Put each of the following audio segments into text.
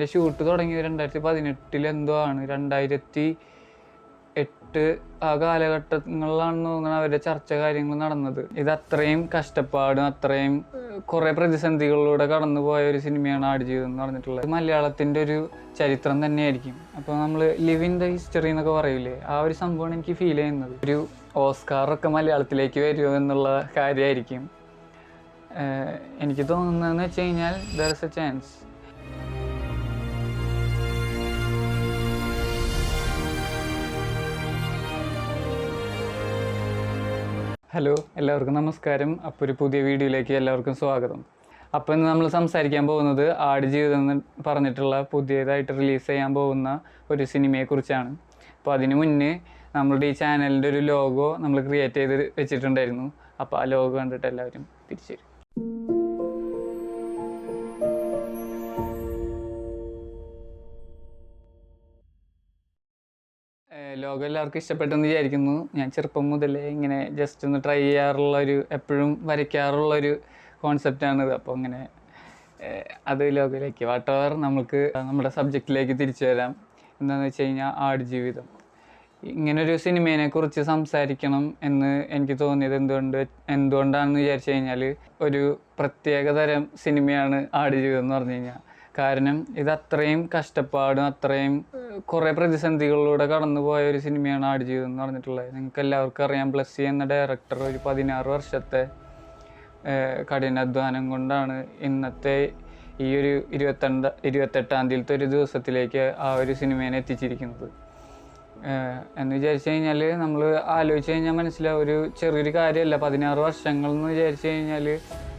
ഇതിന്റെ ഷൂട്ട് തുടങ്ങിയത് രണ്ടായിരത്തി പതിനെട്ടിൽ എന്തോ ആണ്. രണ്ടായിരത്തി എട്ട് ആ കാലഘട്ടങ്ങളിലാണെന്ന് തോന്നുന്നത് അവരുടെ ചർച്ച കാര്യങ്ങൾ നടന്നത്. ഇത് അത്രയും കഷ്ടപ്പാടും അത്രയും കുറേ പ്രതിസന്ധികളിലൂടെ കടന്നു പോയ ഒരു സിനിമയാണ് ആടുജീവിതം എന്ന് പറഞ്ഞിട്ടുള്ളത്. മലയാളത്തിന്റെ ഒരു ചരിത്രം തന്നെയായിരിക്കും. അപ്പോൾ നമ്മൾ ലിവ് ഇൻ ദ ഹിസ്റ്ററി എന്നൊക്കെ പറയില്ലേ ആ ഒരു സംഭവമാണ് എനിക്ക് ഫീൽ ചെയ്യുന്നത്. ഒരു ഓസ്കാറൊക്കെ മലയാളത്തിലേക്ക് വരുമോ എന്നുള്ള കാര്യമായിരിക്കും. എനിക്ക് തോന്നുന്നതെന്ന് വെച്ച് കഴിഞ്ഞാൽ there is a chance hello എല്ലാവർക്കും നമസ്കാരം. അപ്പോൾ ഒരു പുതിയ വീഡിയോയിലേക്ക് എല്ലാവർക്കും സ്വാഗതം. അപ്പോൾ ഇന്ന് നമ്മൾ സംസാരിക്കാൻ പോകുന്നത് ആടുജീവിതം എന്ന് പറഞ്ഞിട്ടുള്ള പുതിയതായിട്ട് റിലീസ് ചെയ്യാൻ പോകുന്ന ഒരു സിനിമയെക്കുറിച്ചാണ് അപ്പോൾ അതിന് മുന്നേ നമ്മളുടെ ഈ ചാനലിന്റെ ഒരു ലോഗോ നമ്മൾ ക്രിയേറ്റ് ചെയ്ത് വെച്ചിട്ടുണ്ടായിരുന്നു. അപ്പോൾ ആ ലോഗോ കണ്ടിട്ട് എല്ലാവരും തിരിച്ചു ലോകം എല്ലാവർക്കും ഇഷ്ടപ്പെട്ടെന്ന് വിചാരിക്കുന്നു. ഞാൻ ചെറുപ്പം മുതലേ ഇങ്ങനെ ജസ്റ്റ് ഒന്ന് ട്രൈ ചെയ്യാറുള്ള ഒരു എപ്പോഴും വരയ്ക്കാറുള്ള ഒരു കോൺസെപ്റ്റാണിത് അപ്പോൾ ഇങ്ങനെ അത് ലോകയിലേക്ക് വാട്ടവർ നമുക്ക് നമ്മുടെ സബ്ജക്റ്റിലേക്ക് തിരിച്ചു വരാം. എന്താണെന്ന് വെച്ച് കഴിഞ്ഞാൽ ആടുജീവിതം ഇങ്ങനൊരു സിനിമയെ കുറിച്ച് സംസാരിക്കണം എന്ന് എനിക്ക് തോന്നിയത് എന്തുകൊണ്ട് എന്തുകൊണ്ടാണെന്ന് വിചാരിച്ചു കഴിഞ്ഞാൽ ഒരു പ്രത്യേകതരം സിനിമയാണ് ആടുജീവിതം എന്ന് പറഞ്ഞു കഴിഞ്ഞാൽ. കാരണം ഇത് അത്രയും കഷ്ടപ്പാടും അത്രയും കുറേ പ്രതിസന്ധികളിലൂടെ കടന്നു പോയ ഒരു സിനിമയാണ് ആടുജീവിതം എന്ന് പറഞ്ഞിട്ടുള്ളത്. നിങ്ങൾക്ക് എല്ലാവർക്കും അറിയാം ബ്ലസ്സി എന്ന ഡയറക്ടർ ഒരു പതിനാറ് വർഷത്തെ കഠിനാധ്വാനം കൊണ്ടാണ് ഇന്നത്തെ ഈ ഒരു ഇരുപത്തണ്ട ഇരുപത്തെട്ടാം തീയതിയിലത്തെ ഒരു ദിവസത്തിലേക്ക് ആ ഒരു സിനിമേനെ എത്തിച്ചിരിക്കുന്നത്. എന്ന് വിചാരിച്ചു കഴിഞ്ഞാൽ നമ്മൾ ആലോചിച്ച് കഴിഞ്ഞാൽ മനസ്സിലാവും ഒരു ചെറിയൊരു കാര്യമല്ല. പതിനാറ് വർഷങ്ങൾ എന്ന് വിചാരിച്ചു കഴിഞ്ഞാൽ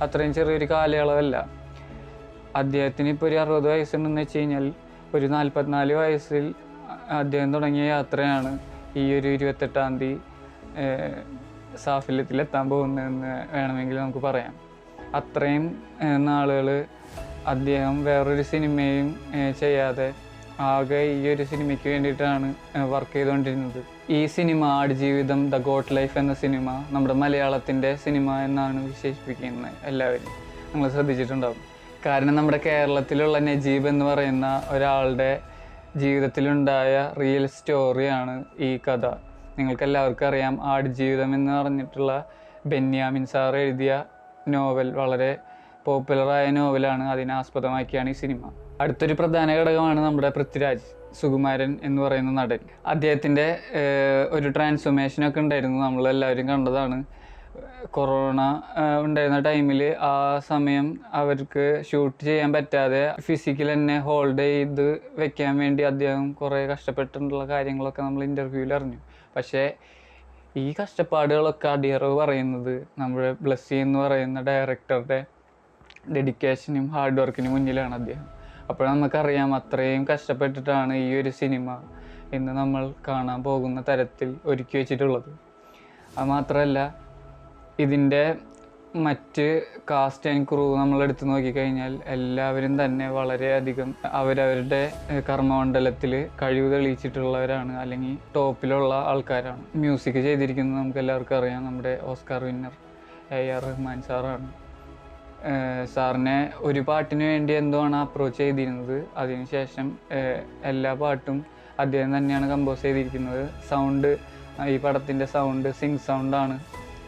അത്രയും ചെറിയൊരു കാലയളവല്ല. അദ്ദേഹത്തിന് ഇപ്പോൾ ഒരു അറുപത് വയസ്സുണ്ടെന്ന് വെച്ച് കഴിഞ്ഞാൽ ഒരു നാൽപ്പത്തിനാല് വയസ്സിൽ അദ്ദേഹം തുടങ്ങിയ യാത്രയാണ് ഈ ഒരു ഇരുപത്തെട്ടാം തീയതി സാഫല്യത്തിലെത്താൻ പോകുന്നതെന്ന് വേണമെങ്കിൽ നമുക്ക് പറയാം. അത്രയും നാളുകൾ അദ്ദേഹം വേറൊരു സിനിമയും ചെയ്യാതെ ആകെ ഈ ഒരു സിനിമയ്ക്ക് വേണ്ടിയിട്ടാണ് വർക്ക് ചെയ്തുകൊണ്ടിരുന്നത് ഈ cinema Aadujeevitham the goat life എന്ന സിനിമ നമ്മുടെ മലയാളത്തിന്റെ സിനിമ എന്നാണ് വിശേഷിപ്പിക്കുന്നത് എല്ലാവരും. നിങ്ങൾ ശ്രദ്ധിച്ചിട്ടുണ്ടാവും. കാരണം നമ്മുടെ കേരളത്തിലുള്ള നജീബ് എന്ന് പറയുന്ന ഒരാളുടെ ജീവിതത്തിലുണ്ടായ റിയൽ സ്റ്റോറിയാണ് ഈ കഥ. നിങ്ങൾക്ക് എല്ലാവർക്കും അറിയാം ആടുജീവിതം എന്ന് പറഞ്ഞിട്ടുള്ള ബെന്യാമിൻ സാർ എഴുതിയ നോവൽ വളരെ പോപ്പുലറായ നോവലാണ് അതിനെ ആസ്പദമാക്കിയാണ് ഈ സിനിമ. അടുത്തൊരു പ്രധാന ഘടകമാണ് നമ്മുടെ പൃഥ്വിരാജ് സുകുമാരൻ എന്ന് പറയുന്ന നടൻ. അദ്ദേഹത്തിന്റെ ഒരു ട്രാൻസ്ഫോർമേഷനൊക്കെ ഉണ്ടായിരുന്നു. നമ്മളെല്ലാവരും കണ്ടതാണ്. കൊറോണ ഉണ്ടായിരുന്ന ടൈമിൽ ആ സമയം അവർക്ക് ഷൂട്ട് ചെയ്യാൻ പറ്റാതെ ഫിസിക്കൽ തന്നെ ഹോൾഡ് ചെയ്ത് വെക്കാൻ വേണ്ടി അദ്ദേഹം കുറേ കഷ്ടപ്പെട്ടിട്ടുള്ള കാര്യങ്ങളൊക്കെ നമ്മൾ ഇന്റർവ്യൂവിൽ അറിഞ്ഞു. പക്ഷേ ഈ കഷ്ടപ്പാടുകളൊക്കെ അടിയറവ് പറയുന്നത് നമ്മുടെ ബ്ലസ്സി എന്ന് പറയുന്ന ഡയറക്ടറുടെ ഡെഡിക്കേഷനും ഹാർഡ് വർക്കിനും മുന്നിലാണ് അദ്ദേഹം. അപ്പോൾ നമുക്കറിയാം അത്രയും കഷ്ടപ്പെട്ടിട്ടാണ് ഈ ഒരു സിനിമ ഇന്ന് നമ്മൾ കാണാൻ പോകുന്ന തരത്തിൽ ഒരുക്കി വെച്ചിട്ടുള്ളത്. അത് മാത്രമല്ല ഇതിന്റെ മറ്റ് കാസ്റ്റ് ആൻഡ് ക്രൂ നമ്മൾ എടുത്തു നോക്കിക്കഴിഞ്ഞാൽ എല്ലാവരും തന്നെ വളരെയധികം അവരവരുടെ കർമ്മമണ്ഡലത്തിൽ കഴിവ് തെളിയിച്ചിട്ടുള്ളവരാണ് അല്ലെങ്കിൽ ടോപ്പിലുള്ള ആൾക്കാരാണ്. മ്യൂസിക് ചെയ്തിരിക്കുന്നത് നമുക്ക് എല്ലാവർക്കും അറിയാം. നമ്മുടെ Oscar winner A R Rahman സാറാണ്. സാറിനെ ഒരു പാട്ടിന് വേണ്ടി എന്തുവാണ് അപ്രോച്ച് ചെയ്തിരുന്നത്? അതിനുശേഷം എല്ലാ പാട്ടും അദ്ദേഹം തന്നെയാണ് കമ്പോസ് ചെയ്തിരിക്കുന്നത്. സൗണ്ട് ഈ പടത്തിന്റെ സൗണ്ട് സിങ് സൗണ്ടാണ്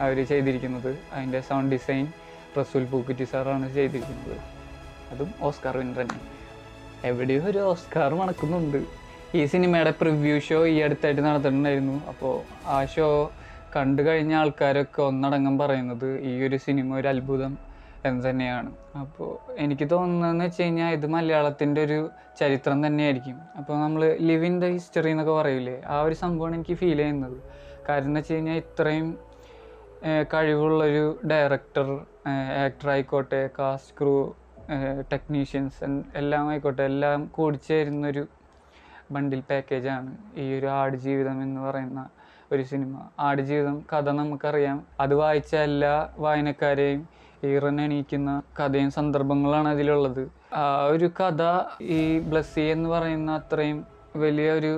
അവർ ചെയ്തിരിക്കുന്നത്. അതിന്റെ സൗണ്ട് ഡിസൈൻ റസൂൽ പൂക്കുറ്റി സാറാണ് ചെയ്തിരിക്കുന്നത്. അതും ഓസ്കാർ വിന്നർ തന്നെ. എവിടെയോ ഒരു ഓസ്കാർ മണക്കുന്നുണ്ട്. ഈ സിനിമയുടെ പ്രിവ്യൂ ഷോ ഈ അടുത്തായിട്ട് നടത്തിയിട്ടുണ്ടായിരുന്നു അപ്പോൾ ആ ഷോ കണ്ടു കഴിഞ്ഞ ആൾക്കാരൊക്കെ ഒന്നടങ്കം പറയുന്നത് ഈ ഒരു സിനിമ ഒരു അത്ഭുതം എന്ന് തന്നെയാണ്. അപ്പോൾ എനിക്ക് തോന്നുന്നതെന്ന് വെച്ച് കഴിഞ്ഞാൽ ഇത് മലയാളത്തിന്റെ ഒരു ചരിത്രം തന്നെയായിരിക്കും. അപ്പോൾ നമ്മൾ ലിവ് ഇൻ ദ ഹിസ്റ്ററി എന്നൊക്കെ പറയില്ലേ ആ ഒരു സംഭവമാണ് എനിക്ക് ഫീൽ ചെയ്യുന്നത്. കാരണം എന്ന് വെച്ച് കഴിഞ്ഞാൽ ഇത്രയും കഴിവുള്ളൊരു ഡയറക്ടർ ആക്ടർ ആയിക്കോട്ടെ കാസ്റ്റ് ക്രൂ ടെക്നീഷ്യൻസ് എല്ലാം ആയിക്കോട്ടെ എല്ലാം കൂടിച്ചേരുന്നൊരു ബണ്ടിൽ പാക്കേജാണ് ഈ ഒരു ആടുജീവിതം എന്ന് പറയുന്ന ഒരു സിനിമ ആടുജീവിതം കഥ നമുക്കറിയാം. അത് വായിച്ച എല്ലാ വായനക്കാരെയും ഈറനെണീക്കുന്ന കഥയും സന്ദർഭങ്ങളാണ് അതിലുള്ളത്. ആ ഒരു കഥ ഈ ബ്ലസ്സി എന്ന് പറയുന്ന അത്രയും വലിയ ഒരു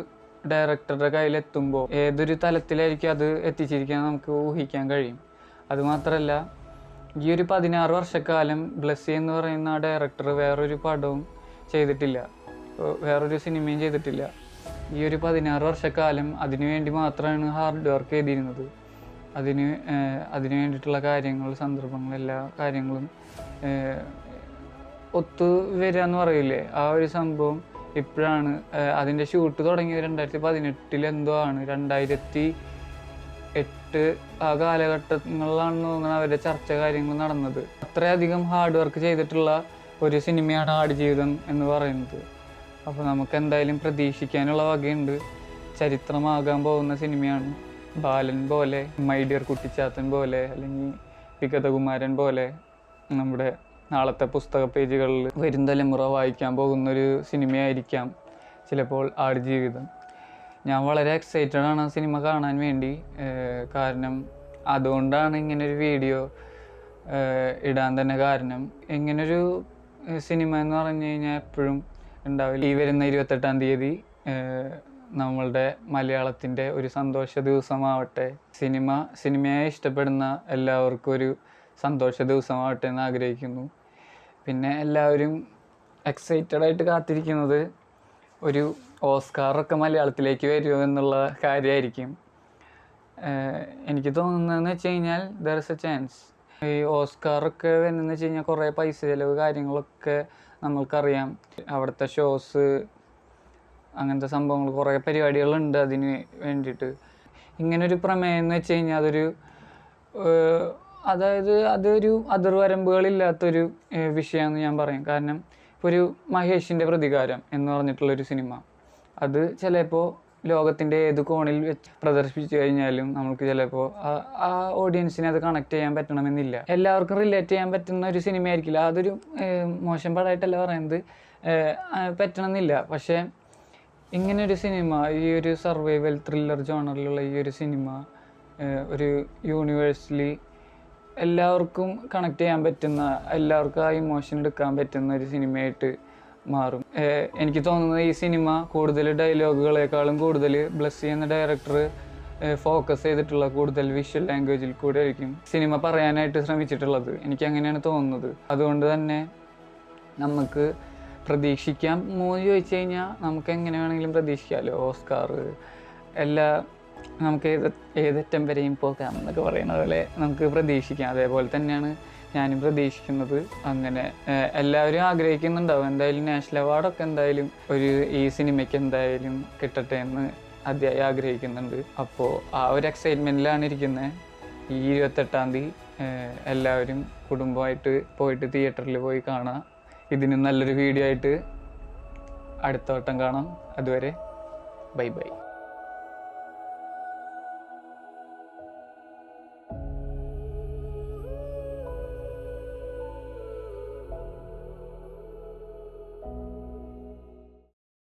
ഡയറക്ടറുടെ കയ്യിലെത്തുമ്പോൾ ഏതൊരു തലത്തിലായിരിക്കും അത് എത്തിച്ചിരിക്കാൻ നമുക്ക് ഊഹിക്കാൻ കഴിയും. അതുമാത്രമല്ല ഈ ഒരു പതിനാറ് വർഷക്കാലം ബ്ലസ്സി എന്ന് പറയുന്ന ആ ഡയറക്ടർ വേറൊരു പടവും ചെയ്തിട്ടില്ല. വേറൊരു സിനിമയും ചെയ്തിട്ടില്ല. ഈ ഒരു പതിനാറ് വർഷക്കാലം അതിനു വേണ്ടി മാത്രമാണ് ഹാർഡ് വർക്ക് ചെയ്തിരുന്നത്. അതിന് അതിന് വേണ്ടിയിട്ടുള്ള കാര്യങ്ങൾ സന്ദർഭങ്ങൾ എല്ലാ കാര്യങ്ങളും ഒത്തു വരിക എന്ന് പറയില്ലേ? ആ ഒരു സംഭവം ഇപ്പോഴാണ് അതിന്റെ ഷൂട്ട് തുടങ്ങിയത് രണ്ടായിരത്തി പതിനെട്ടിൽ എന്തോ ആണ്. രണ്ടായിരത്തി എട്ട് ആ കാലഘട്ടങ്ങളിലാണെന്ന് തോന്നുന്നത് അവരുടെ ചർച്ച കാര്യങ്ങൾ നടന്നത്. അത്രയധികം ഹാർഡ് വർക്ക് ചെയ്തിട്ടുള്ള ഒരു സിനിമയാണ് ആടുജീവിതം എന്ന് പറയുന്നത്. അപ്പോൾ നമുക്ക് എന്തായാലും പ്രതീക്ഷിക്കാനുള്ള വകയുണ്ട്. ചരിത്രമാകാൻ പോകുന്ന സിനിമയാണ്. ബാലൻ പോലെ മൈഡിയർ കുട്ടിച്ചാത്തൻ പോലെ അല്ലെങ്കിൽ വിഗതകുമാരൻ പോലെ നമ്മുടെ നാളത്തെ പുസ്തക പേജുകളിൽ വരും തലമുറ വായിക്കാൻ പോകുന്നൊരു സിനിമയായിരിക്കാം ചിലപ്പോൾ ആടുജീവിതം ഞാൻ വളരെ എക്സൈറ്റഡ് ആണ് ആ സിനിമ കാണാൻ വേണ്ടി. കാരണം അതുകൊണ്ടാണ് ഇങ്ങനൊരു വീഡിയോ ഇടാൻ തന്നെ കാരണം ഇങ്ങനൊരു സിനിമ എന്ന് പറഞ്ഞു കഴിഞ്ഞാൽ എപ്പോഴും ഉണ്ടാവില്ല. ഈ വരുന്ന ഇരുപത്തെട്ടാം തീയതി നമ്മളുടെ മലയാളത്തിന്റെ ഒരു സന്തോഷ ദിവസമാവട്ടെ. സിനിമ സിനിമയെ ഇഷ്ടപ്പെടുന്ന എല്ലാവർക്കും ഒരു സന്തോഷ ദിവസമാവട്ടെ എന്ന് ആഗ്രഹിക്കുന്നു. പിന്നെ എല്ലാവരും എക്സൈറ്റഡ് ആയിട്ട് കാത്തിരിക്കുന്നത് ഒരു ഓസ്കാറൊക്കെ മലയാളത്തിലേക്ക് വരുമോ എന്നുള്ള കാര്യമായിരിക്കും. എനിക്ക് തോന്നുന്നതെന്ന് വെച്ച് കഴിഞ്ഞാൽ ദർ ഇസ് എ ചാൻസ് ഈ ഓസ്കാറൊക്കെ വരുന്നതെന്ന് വെച്ച് കഴിഞ്ഞാൽ കുറേ പൈസ ചിലവ് കാര്യങ്ങളൊക്കെ നമ്മൾക്കറിയാം. അവിടുത്തെ ഷോസ് അങ്ങനത്തെ സംഭവങ്ങൾ കുറേ പരിപാടികളുണ്ട് അതിന് വേണ്ടിയിട്ട്. ഇങ്ങനൊരു പ്രമേയം എന്ന് വെച്ച് കഴിഞ്ഞാൽ അതൊരു അതായത് അതൊരു അതിർവരമ്പുകളില്ലാത്തൊരു വിഷയമെന്ന് ഞാൻ പറയും. കാരണം ഇപ്പോൾ ഒരു മഹേഷിന്റെ പ്രതികാരം എന്ന് പറഞ്ഞിട്ടുള്ളൊരു സിനിമ. അത് ചിലപ്പോൾ ലോകത്തിന്റെ ഏത് കോണിൽ വെച്ച് പ്രദർശിപ്പിച്ചു കഴിഞ്ഞാലും നമുക്ക് ചിലപ്പോൾ ആ ഓഡിയൻസിനെ അത് കണക്ട് ചെയ്യാൻ പറ്റണമെന്നില്ല. എല്ലാവർക്കും റിലേറ്റ് ചെയ്യാൻ പറ്റുന്ന ഒരു സിനിമ ആയിരിക്കില്ല അതൊരു മോശം പടമായിട്ടല്ല പറയുന്നത്. പറ്റണമെന്നില്ല. പക്ഷേ ഇങ്ങനെ ഒരു സിനിമ ഈ ഒരു സർവൈവൽ ത്രില്ലർ ജോണറിലുള്ള ഈ ഒരു സിനിമ ഒരു യൂണിവേഴ്സലി എല്ലാവർക്കും കണക്ട് ചെയ്യാൻ പറ്റുന്ന എല്ലാവർക്കും ആ ഇമോഷൻ എടുക്കാൻ പറ്റുന്ന ഒരു സിനിമയായിട്ട് മാറും. എനിക്ക് തോന്നുന്നത് ഈ സിനിമ കൂടുതൽ ഡയലോഗുകളെക്കാളും കൂടുതൽ ബ്ലസ് ചെയ്യുന്ന ഡയറക്ടർ ഫോക്കസ് ചെയ്തിട്ടുള്ള കൂടുതൽ വിഷ്വൽ ലാംഗ്വേജിൽ കൂടെ ആയിരിക്കും സിനിമ പറയാനായിട്ട് ശ്രമിച്ചിട്ടുള്ളത്. എനിക്ക് അങ്ങനെയാണ് തോന്നുന്നത്. അതുകൊണ്ട് തന്നെ നമുക്ക് പ്രതീക്ഷിക്കാം. മൂന്ന് ചോദിച്ചു കഴിഞ്ഞാൽ നമുക്ക് എങ്ങനെ വേണമെങ്കിലും പ്രതീക്ഷിക്കാമല്ലോ ഓസ്കാർ എല്ലാ നമുക്ക് ഏത് ഏതറ്റം വരെയും പോകാം എന്നൊക്കെ പറയുന്ന പോലെ നമുക്ക് പ്രതീക്ഷിക്കാം. അതേപോലെ തന്നെയാണ് ഞാനും പ്രതീക്ഷിക്കുന്നത്. അങ്ങനെ എല്ലാവരും ആഗ്രഹിക്കുന്നുണ്ടാവും എന്തായാലും നാഷണൽ അവാർഡൊക്കെ എന്തായാലും ഒരു ഈ സിനിമയ്ക്ക് എന്തായാലും കിട്ടട്ടെ എന്ന് അതിയായി ആഗ്രഹിക്കുന്നുണ്ട്. അപ്പോൾ ആ ഒരു എക്സൈറ്റ്മെന്റിലാണ് ഇരിക്കുന്നത് ഈ ഇരുപത്തെട്ടാം തീയതി എല്ലാവരും കുടുംബമായിട്ട് പോയിട്ട് തിയേറ്ററിൽ പോയി കാണാം. ഇതിന് നല്ലൊരു വീഡിയോ ആയിട്ട് അടുത്ത വട്ടം കാണാം. അതുവരെ ബൈ ബൈ.